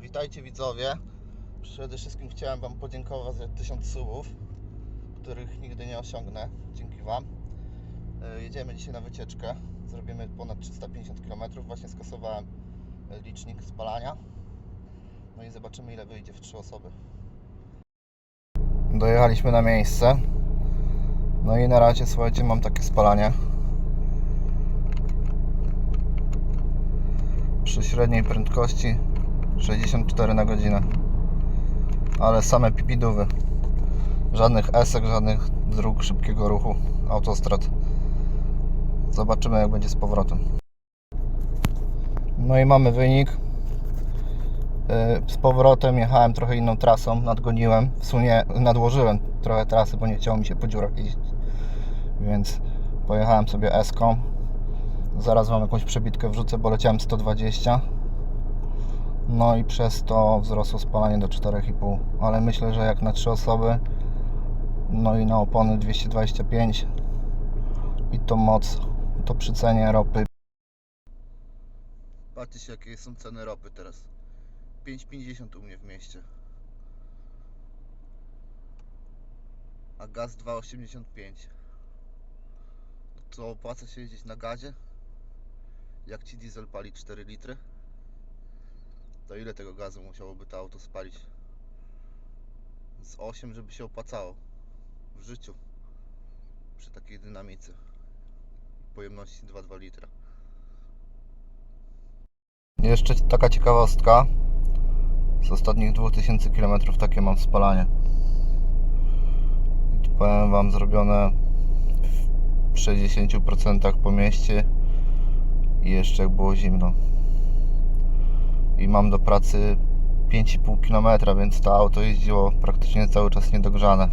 Witajcie widzowie. Przede wszystkim chciałem Wam podziękować za 1000 subów, których nigdy nie osiągnę. Dzięki Wam. E, Jedziemy dzisiaj na wycieczkę. Zrobimy ponad 350 km. Właśnie skasowałem e, licznik spalania. No i zobaczymy ile wyjdzie w 3 osoby. Dojechaliśmy na miejsce. No i na razie słuchajcie, mam takie spalanie. Przy średniej prędkości 64 na godzinę. Ale same pipidówy. Żadnych esek, żadnych dróg szybkiego ruchu, autostrad. Zobaczymy jak będzie z powrotem. No i mamy wynik. Yy, Z powrotem jechałem trochę inną trasą, nadgoniłem, w sumie nadłożyłem trochę trasy, bo nie chciało mi się po dziurach jeździć. Więc pojechałem sobie eską. Zaraz wam jakąś przebitkę wrzucę, bo leciałem 120. No i przez to wzrosło spalanie do 4,5. Ale myślę, że jak na 3 osoby, no i na opony 225 i to moc, to przy cenie ropy. Patrzcie jakie są ceny ropy teraz. 5,50 u mnie w mieście. A gaz 2,85. To opłaca się jeździć na gazie? Jak ci diesel pali 4 litry? To ile tego gazu musiałoby to auto spalić? Z 8, żeby się opłacało w życiu przy takiej dynamice pojemności 2,2 litra. Jeszcze taka ciekawostka. Z ostatnich 2000 km takie mam spalanie. Powiem Wam zrobione w 60% po mieście i jeszcze jak było zimno. I mam do pracy 5,5 km, więc to auto jeździło praktycznie cały czas niedogrzane.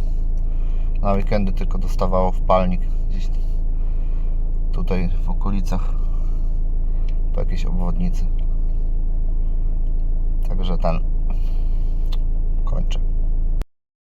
Na weekendy tylko dostawało w palnik gdzieś tutaj w okolicach po jakiejś obwodnicy. Także ten kończę.